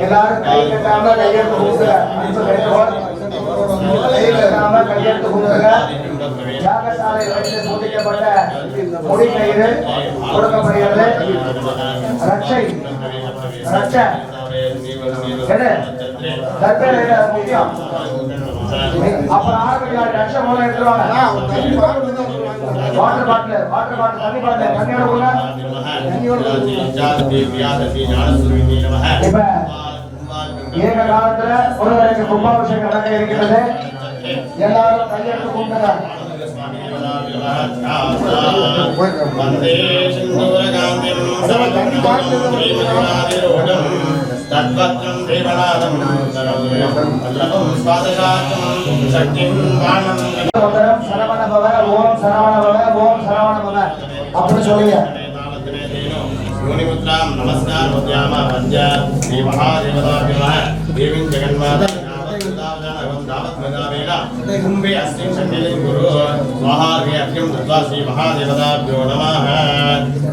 எல்லாரும் கை கட்டாம கையெழுத்து கொடுங்க அன்பு வேண்டுகோள் கை கட்டாம கையெழுத்து யாகசாலையில் வைத்து சோதிக்கப்பட்ட முடி கயிறு கொடுக்கப்படுகிறது ரட்சை ரட்சை முக்கியம் அப்புறம் ஆரம்பிக்கலாம் ரட்சை மூலம் எடுத்துருவாங்க வாட்டர் பாட்டில் வாட்டர் பாட்டில் தண்ணி பாட்டில் தண்ணியோட கொடுங்க? இப்ப ஏக காலத்துல ஒருவருக்கு கும்பாபிஷேகம் நடக்க இருக்கிறது. எல்லாரும் கையெழுத்து கும்பிடுங்க. வந்தே சிந்தூரகாந்திம் தத்வத்ரம் தேவநாதம் வல்லபம் ஸ்வாதசாத்தம் சக்திம் வாணம் சொல்லுங்க யோனிமுத்ராம் நமஸ்கார் வத்யாம வத்ய ஸ்ரீ மகாதேவதாபிம தேவிம் ஜெகன்மாதா तावत् प्रदानेन तदैकुम्भे अस्मिन् सङ्केले गुरु स्वाहार्घे अर्घ्यं दत्त्वा श्रीमहादेवताभ्यो नमः।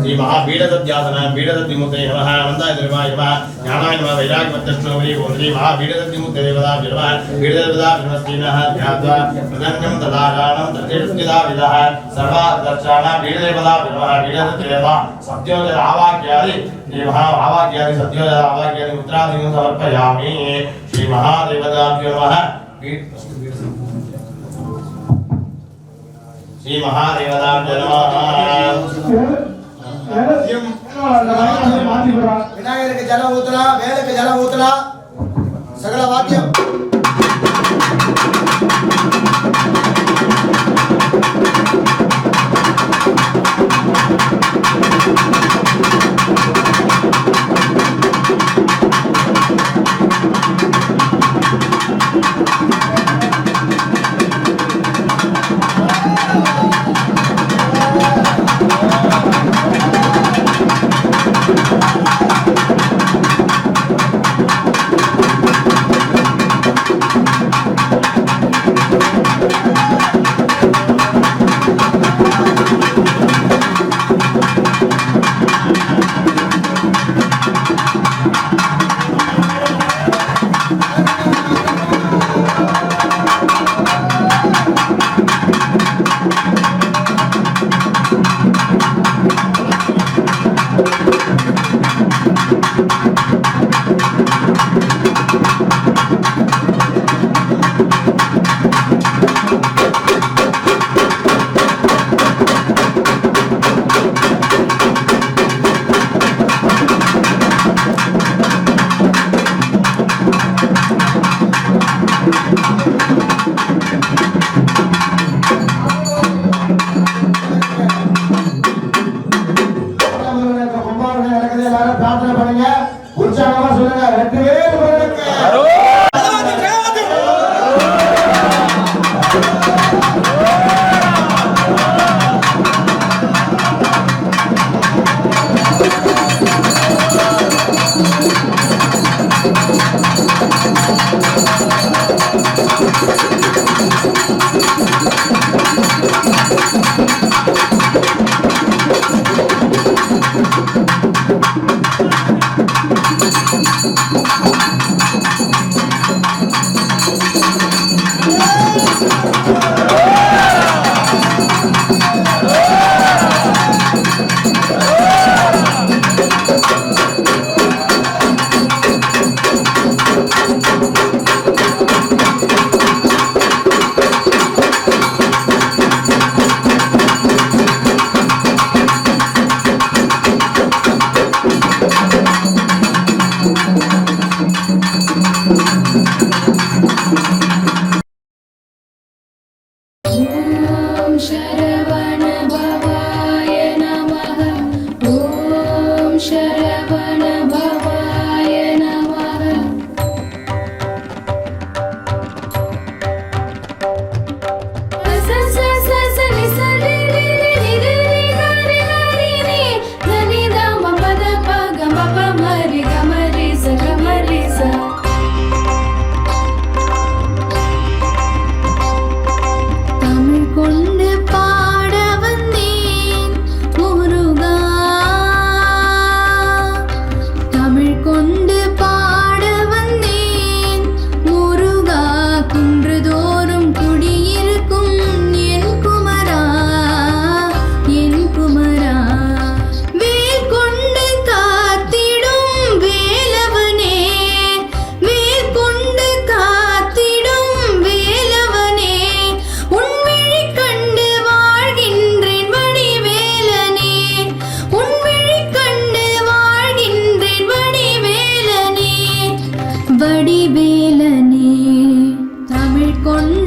श्रीमहापीडतद्यासना पीडतद्विमुते नमः। वन्दायदेवाय नमः। ज्ञानाय नमः। वैराग्यमत्यष्णोवरी ओं श्रीमहापीडतद्विमुते देवताभ्यो नमः। पीडदेवताभ्यमस्तीनः ध्यात्वा प्रदन्यं तदाराणं तदेष्टिदाविदः सर्वादर्शाणा पीडदेवताभ्यो नमः। पीडतदेवा सत्योजन आवाक्यादि देवः आवाक्यादि सत्योजन आवाक्यादि मुद्रादिं समर्पयामि। श्रीमहादेवताभ्यो नमः। श्रीमहादेवताभ्यो नमः பிரார்த்தனை பண்ணுங்க உற்சாகமா சொல்லுங்க. ரெண்டு பேரும் வடிவேலனே தமிழ் கொண்ட